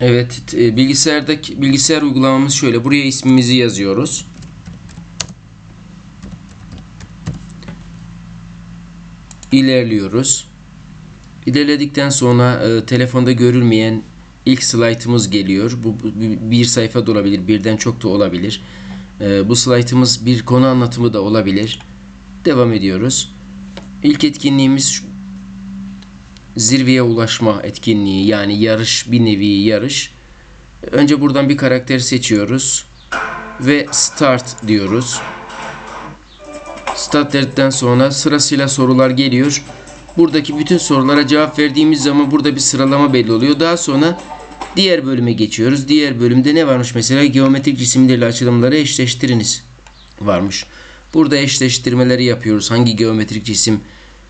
Evet, e, bilgisayardaki bilgisayar uygulamamız şöyle. Buraya ismimizi yazıyoruz. İlerliyoruz. İlerledikten sonra e, telefonda görülmeyen ilk slaytımız geliyor. Bu, bir sayfa da olabilir, birden çok da olabilir. E, bu slaytımız bir konu anlatımı da olabilir. Devam ediyoruz. İlk etkinliğimiz zirveye ulaşma etkinliği yani yarış bir nevi yarış. Önce buradan bir karakter seçiyoruz ve start diyoruz. Start dedikten sonra sırasıyla sorular geliyor. Buradaki bütün sorulara cevap verdiğimiz zaman burada bir sıralama belli oluyor. Daha sonra diğer bölüme geçiyoruz. Diğer bölümde ne varmış mesela? Geometrik cisimlerle açılımları eşleştiriniz varmış. Burada eşleştirmeleri yapıyoruz. Hangi geometrik cisim,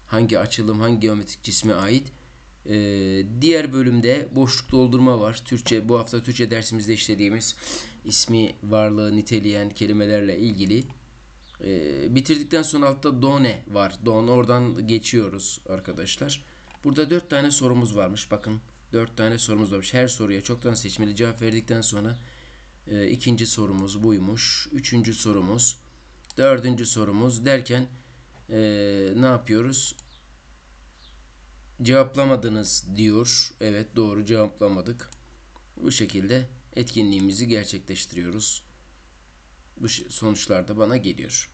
hangi açılım, hangi geometrik cisme ait. Ee, diğer bölümde boşluk doldurma var. Türkçe bu hafta Türkçe dersimizde işlediğimiz ismi varlığı niteleyen kelimelerle ilgili. Ee, bitirdikten sonra altta done var. Don oradan geçiyoruz arkadaşlar. Burada dört tane sorumuz varmış. Bakın dört tane sorumuz varmış. Her soruya çoktan seçmeli cevap verdikten sonra e, ikinci sorumuz buymuş. Üçüncü sorumuz, dördüncü sorumuz derken e, ne yapıyoruz? Cevaplamadınız diyor. Evet doğru cevaplamadık. Bu şekilde etkinliğimizi gerçekleştiriyoruz. Bu sonuçlar da bana geliyor.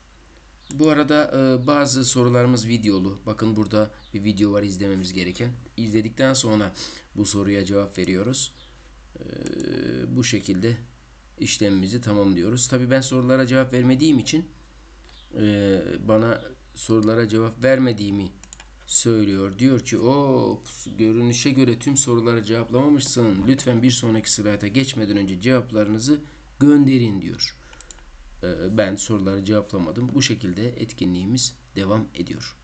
Bu arada e, bazı sorularımız videolu. Bakın burada bir video var izlememiz gereken. İzledikten sonra bu soruya cevap veriyoruz. E, bu şekilde işlemimizi tamamlıyoruz. Tabii ben sorulara cevap vermediğim için e, bana sorulara cevap vermediğimi söylüyor. Diyor ki o görünüşe göre tüm sorulara cevaplamamışsın. Lütfen bir sonraki slayta geçmeden önce cevaplarınızı gönderin diyor. Ee, Ben soruları cevaplamadım. Bu şekilde etkinliğimiz devam ediyor.